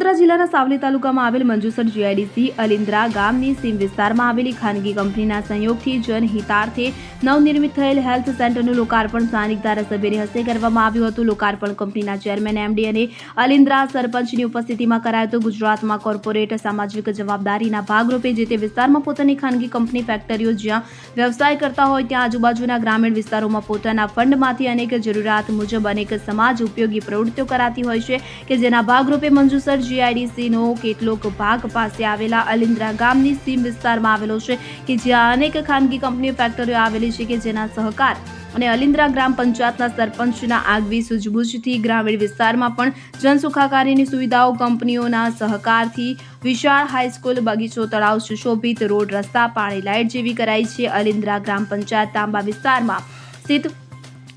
વડોદરા જિલ્લાના સાવલી તાલુકામાં આવેલ મંજુસર જીઆઈડીસી અલિન્દ્રા ગામની સીમ વિસ્તારમાં આવેલી ખાનગી કંપનીના સંયોગથી જનહિતાર્થે નવનિર્મિત થયેલ હેલ્થ સેન્ટરનું લોકાર્પણ સ્થાનિક ધારાસભ્યની હસ્તે કરવામાં આવ્યું હતું. લોકાર્પણ કંપનીના ચેરમેન, એમડી અને અલિન્દ્રા સરપંચની ઉપસ્થિતિમાં કરાયું હતું. ગુજરાતમાં કોર્પોરેટ સામાજિક જવાબદારીના ભાગરૂપે જે તે વિસ્તારમાં પોતાની ખાનગી કંપની ફેક્ટરીઓ જ્યાં વ્યવસાય કરતા હોય ત્યાં આજુબાજુના ગ્રામીણ વિસ્તારોમાં પોતાના ફંડમાંથી અનેક જરૂરિયાત મુજબ અનેક સમાજ ઉપયોગી પ્રવૃત્તિઓ કરાતી હોય છે કે જેના ભાગરૂપે મંજુસર જીઆઈડીસીનો કેટલોક ભાગ પાસે આવેલા અલિન્દ્રા ગામની સીમ વિસ્તારમાં આવેલો છે કે જ્યાં અનેક ખાનગી કંપનીઓ, ફેક્ટરીઓ આવેલી છે કે જેના સહકાર અને અલિન્દ્રા ગ્રામ પંચાયતના સરપંચના આગવી સૂઝબૂછથી ગ્રામીણ વિસ્તારમાં પણ જનસુખાકારીની સુવિધાઓ કંપનીઓના સહકારથી વિશાળ હાઈસ્કૂલ, બગીચો, તળાવ, સુશોભિત રોડ, રસ્તા, પાણી લાઇટ જેવી કરાઈ છે અલિન્દ્રા ગ્રામ પંચાયત તાંબા વિસ્તારમાં. સ્થિત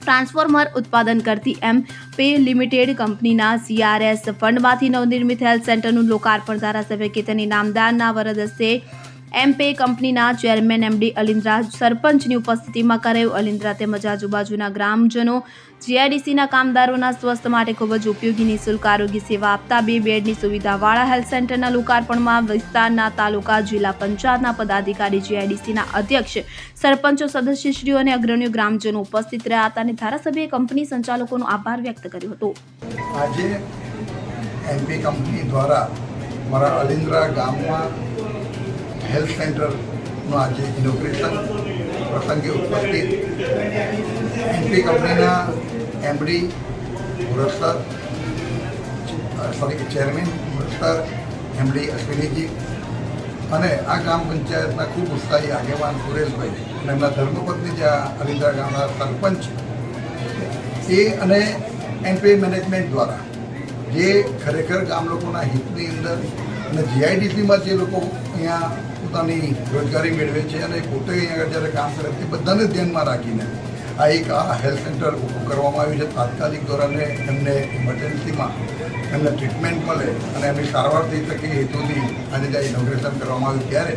ટ્રાન્સફોર્મર ઉત્પાદન કરતી એમ પે લિમિટેડ કંપનીના સીઆરએસ ફંડમાંથી નવનિર્મિત હેલ્થ સેન્ટરનું લોકાર્પણ ધારાસભ્ય કેતની નામદારના વરદ હસ્તે એમપે કંપનીના ચેરમેન એમડી અલિન્દ્રા સરપંચની ઉપસ્થિતિમાં કરાયું. અલિન્દ્રા તેમજ આજુબાજુના ગ્રામજનો જીઆઈડીસીના કામદારોના સ્વસ્થ માટે ખૂબ જ ઉપયોગી, નિઃશુલ્ક આરોગ્ય સેવા આપતા બે બેડની સુવિધાવાળા હેલ્થ સેન્ટરના લોકાર્પણમાં વિસ્તારના તાલુકા, જિલ્લા પંચાયતના પદાધિકારી, જીઆઈડીસીના અધ્યક્ષ, સરપંચો, સદસ્યશ્રીઓ અને અગ્રણીઓ ગ્રામજનો ઉપસ્થિત રહ્યા હતા અને ધારાસભ્યએ કંપની સંચાલકોનો આભાર વ્યક્ત કર્યો હતો. આજે એમપી કંપની દ્વારા મારા અલિન્દ્રા ગામમાં હેલ્થ સેન્ટરનું આજે ઇનોગ્રેશન પ્રસંગે ઉપસ્થિત એમપી કંપનીના એમડી મુરસ્તર સોરી ચેરમેન મુરસ્તર એમડી અશ્વિનીજી અને આ ગ્રામ પંચાયતના ખૂબ ઉત્સાહી આગેવાન સુરેશભાઈ અને એમના ધર્મપત્ની જે આ ગામના સરપંચ એ અને એનપીએ મેનેજમેન્ટ દ્વારા જે ખરેખર ગામ લોકોના હિતની અંદર અને જીઆઈડીસીમાં જે લોકો અહીંયા પોતાની રોજગારી મેળવે છે અને પોતે અહીંયા જ્યારે કામ કરે તે બધાને ધ્યાનમાં રાખીને આ એક આ હેલ્થ સેન્ટર ઊભું કરવામાં આવ્યું છે. તાત્કાલિક ધોરણે એમને ઇમરજન્સીમાં એમને ટ્રીટમેન્ટ મળે અને એમની સારવાર થઈ શકે હેતુથી આજે જ્યારે ઇનોગ્રેશન કરવામાં આવ્યું ત્યારે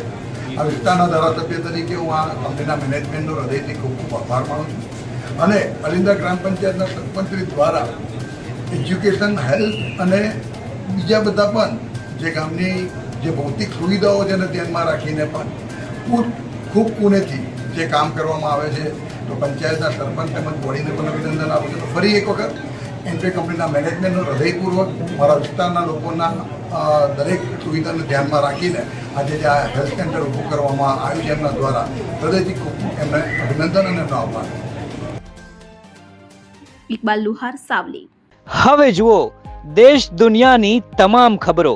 આ વિસ્તારના ધારાસભ્ય તરીકે હું આ કંપનીના મેનેજમેન્ટનો હૃદયથી ખૂબ ખૂબ આભાર માનું છું. અને અલિંદા ગ્રામ પંચાયતના સરપંચ દ્વારા એજ્યુકેશન હેલ્થ અને બીજા બધા પણ જે ગામની જે ભૌતિક સુવિધાઓ છે એને ધ્યાનમાં રાખીને પણ ખૂબ ખૂબ પુણેથી જે કામ કરવામાં આવે છે તો પંચાયતના સરપંચ તેમજ બોડીને પણ અભિનંદન આપું છું. તો ફરી એક વખત એન્ટ્રી કંપનીના મેનેજમેન્ટનો હૃદયપૂર્વક મારા વિસ્તારના લોકોના દરેક સુવિધાને ધ્યાનમાં રાખીને આજે જે આ હેલ્થ સેન્ટર ઊભું કરવામાં આવ્યું છે એમના દ્વારા હૃદયથી ખૂબ એમને અભિનંદન અને એમનો આભાર. ઇકબાલ લુહાર સાવલી. હવે જુઓ દેશ દુનિયાની તમામ ખબરો.